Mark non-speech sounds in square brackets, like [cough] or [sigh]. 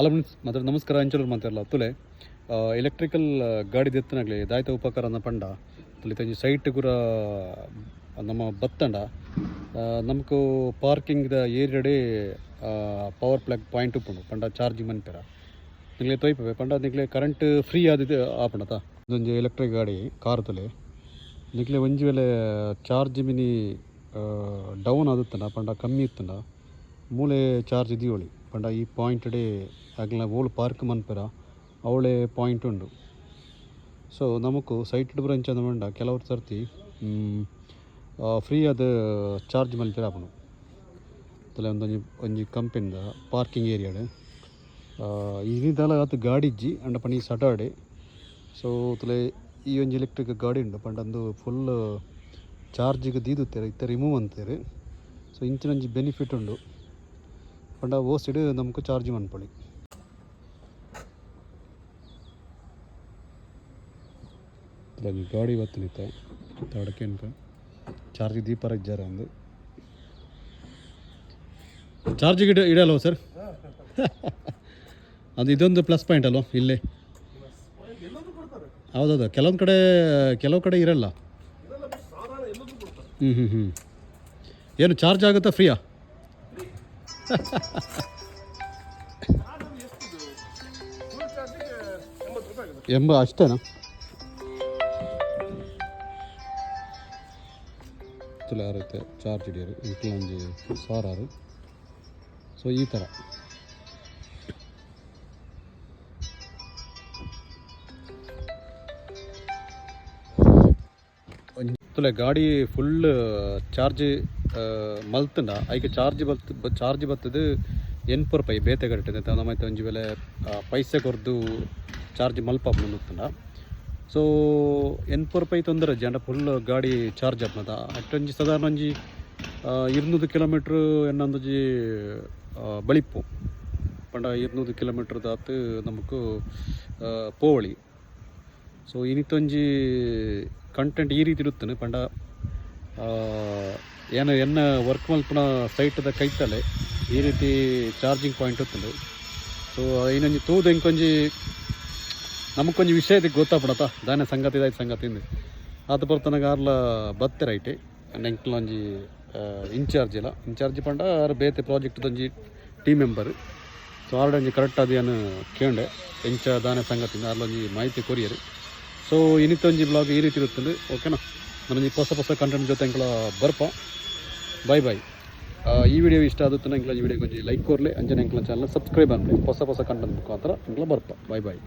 ಅಲ್ಲ ಮೀನ್ಸ್ ಮಾತ್ರ ನಮಸ್ಕಾರ ಅಂಚಲೂರು ಮಾತಾಡಲ್ಲ ತುಲೆ ಎಲೆಕ್ಟ್ರಿಕಲ್ ಗಾಡಿ ದೆತ್ತನಾಗಲಿ, ದಾಯ್ತ ಉಪಕರಣ ಪಂಡ, ತುಲಿ ತಂಜಿ ಸೈಟ್ ಗುರ, ನಮ್ಮ ಬತ್ತಂಡ ನಮಕು ಪಾರ್ಕಿಂಗ್ದ ಏರಿಯಡೆ ಪವರ್ ಪ್ಲಗ್ ಪಾಯಿಂಟ್ ಉಪ್ಪುಂಡು, ಪಂಡ ಚಾರ್ಜಿಂಗ್ ಮನ್ಪೆರ ನಿಗ್ಲೆ ತೊಯ್ಪವೆ? ಪಂಡ ನಿಗ್ಲೆ ಕರೆಂಟ್ ಫ್ರೀ ಆದಿದ್ದು ಆಪಣತ ಇದೊಂದು ಎಲೆಕ್ಟ್ರಿಕ್ ಗಾಡಿ ಕಾರ್ ತುಲೆ. ನಿಗ್ಲೆ ಒಂಜಿ ವೇಳೆ ಚಾರ್ಜ್ ಮಿನಿ ಡೌನ್ ಆದುತ್ತಂಡ, ಪಂಡ ಕಮ್ಮಿ ಇತ್ತಂಡ ಮೂಲೆ ಚಾರ್ಜ್ ದಿಯೋಳಿ ಪಂಡ ಈ ಪಾಯಿಂಟ್ ಡೇ ഓൾ ಪಾರ್ಕ್ ಮನ್ಪೆರ, ಅವಳೆ ಪಾಯಿಂಟ್ ಉಂಡು. ಸೊ ನಮಕು ಸೈಟ್ ಬ್ರಂಚ್ ಅಂದ ಮಂಡ ಕೆಲವ್ರು ಸರ್ತಿ ಫ್ರೀ ಆದ ಚಾರ್ಜ್ ಮಲ್ಪೆರ ಆಪುಂಡು ತಲೆ ಒಂದೊಂಜಿ ಒಂಜಿ ಕಂಪೆನಿದ ಪಾರ್ಕಿಂಗ್ ಏರಿಯಾಡ್ ಇದೆಲ್ಲ ಆತು ಗಾಡಿ ಇಜ್ಜಿ, ಅಂಡ ಈ ಸಟರ್ಡೆ ಸೊ ತಲೆ ಈ ಒಂಜಿ ಎಲೆಕ್ಟ್ರಿಕ್ ಗಾಡಿ ಉಂಡು, ಪಂಡ ಅಂದು ಫುಲ್ ಚಾರ್ಜಿಗೆ ದೀದುತ್ತೇರೆ, ಇತ್ತೆ ರಿಮೂವ್ ಅಂತಾರೆ. ಸೊ ಇಂಚಿನೊಂಜಿ ಬೆನಿಫಿಟ್ ಉಂಡು. ಪಂಡ ഓ ಸೈಡ್ നമുക്ക് ಮನ್ಪೊಳಿ ಇಲ್ಲೊಂದು ಗಾಡಿ ಇವತ್ತು ನಿಂತ ಚಾರ್ಜ್ ದೀಪರ ಇಜ್ಜಾರ ಅಂದು. ಚಾರ್ಜಿಗೆ ಇಡ ಇಡಲ್ವ ಸರ್? [laughs] ಅದು ಇದೊಂದು ಪ್ಲಸ್ ಪಾಯಿಂಟ್ ಅಲ್ವ, ಇಲ್ಲೇ? ಹೌದೌದು, ಕೆಲವೊಂದು ಕಡೆ, ಕೆಲವು ಕಡೆ ಇರಲ್ಲ. ಹ್ಞೂ ಹ್ಞೂ ಹ್ಞೂ ಏನು ಚಾರ್ಜ್ ಆಗುತ್ತಾ ಫ್ರೀಯಾ ಎಂಬ ಅಷ್ಟೇನಾ? ತುಲೆ ಆರೈತೆ ಚಾರ್ಜ್ ಹಿಡಿಯೋರು ಇಂಕ್ಲೊಂದು ಸಾರಾರು ಸೊ ಈ ಥರ ಗಾಡಿ ಫುಲ್ ಚಾರ್ಜ್ மல்த்துண்டா அதுக்கு சார்ஜ் பத்து ಚಾರ್ಜ್ பத்தது ಎನ್ಪೊರ್ ಪೈ ಬೇತೆ ಕಟ್ಟಿದೆ ನಮ್ಮೈತೆ ಒಂಜಿ ವೇಳೆ ಪೈಸೆ ಕೊರ್ದು ಚಾರ್ಜ್ ಮಲ್ಪ ಮುತ್ತುಂಡ ಸೊ ಎನ್ಪುರ್ ಪೈ ತೊಂದರೆ ಅಂಡ ಫುಲ್ ಗಾಡಿ ಚಾರ್ಜ್ ಅಪ್ನದ ಅಟ್ಟೊಂಜಿ ಸಾಧಾರಣ ಒಂಜಿ ಇರ್ನೂರು ಕಿಲೋಮೀಟ್ರ್ ಎನ್ನೊಂದೊಂಜಿ ಬಳಿಪ್ಪು ಪಂಡ ಇರ್ನೂರು ಕಿಲೋಮೀಟ್ರ್ ದಾತು ನಮಕು ಪೋವಳಿ. ಸೊ ಇನಿತ್ತೊಂಜಿ ಕಂಟೆಂಟ್ ಈ ರೀತಿ ಇರುತ್ತನೆ ಪಂಡ ಏನು, ಎನ್ನ ವರ್ಕ್ ಮಲ್ಪನ ಸೈಟ್ದ ಕೈತಲೆ, ಈ ರೀತಿ ಚಾರ್ಜಿಂಗ್ ಪಾಯಿಂಟ್ ಇರ್ತದೆ ಸೊ ಇನ್ನೊಂಜಿ ತೂದು ಇಂಕೊಂಜಿ ನಮಕೊಂಜಿ ವಿಷಯದ ಗೊತ್ತಾಪಡತ ದಾನ ಸಂಗತಿ ಇದಾಯ್ತು, ಸಂಗತಿ ಆತ ಬರ್ತನಾಗ ಆರ್ಲ ಬತ್ತೆ ರೈಟೆ ಎಂಕ್ಲೊಂಜಿ ಇನ್ಚಾರ್ಜ್ ಇಲ್ಲ. ಇನ್ಚಾರ್ಜ್ ಪಂಡ ಅವ್ರ ಬೇತೆ ಪ್ರಾಜೆಕ್ಟ್ ಒಂಜಿ ಟೀಮ್ ಮೆಂಬರ್ ಸೊ ಆರ್ಡ ಒಂಜಿ ಕರೆಕ್ಟ್ ಏನು ಕೇಂಡೆ ಎಂಚ ದಾನೆ ಸಂಗತಿಯಿಂದ ಅರ್ಲೊಂಜಿ ಮಾಹಿತಿ ಕೊರಿಯರು. ಸೊ ಇನ್ನಿತ್ತೊಂಜಿ ಬ್ಲಾಗ್ ಈ ರೀತಿ ಇರುತ್ತದೆ ಓಕೆನಾ ನಮಗೆ ಹೊಸ ಹೊಸ ಕಂಟೆಂಟ್ ಜೊತೆ ಎಂಕಲ ಬರ್ಪ. ಬಾಯ್ ಬಾಯ್ ಈ ವಿಡಿಯೋ ಇಷ್ಟ ಆಗುತ್ತೆ ಎಂಕಲ ಈ ವಿಡಿಯೋ ಲೈಕ್ ಕೊರ್ಲೆ ಅಂಜನೆ ಎಂಕಲ ಚಾನಲ್ ಸಬ್ಸ್ಕ್ರೈಬ್ ಅನ್ಲಿ ಹೊಸ ಹೊಸ ಕಂಟೆಂಟ್ ಮುಖಾಂತರ ಎಂಕಲ ಬರ್ಪ. ಬಾಯ್ ಬಾಯ್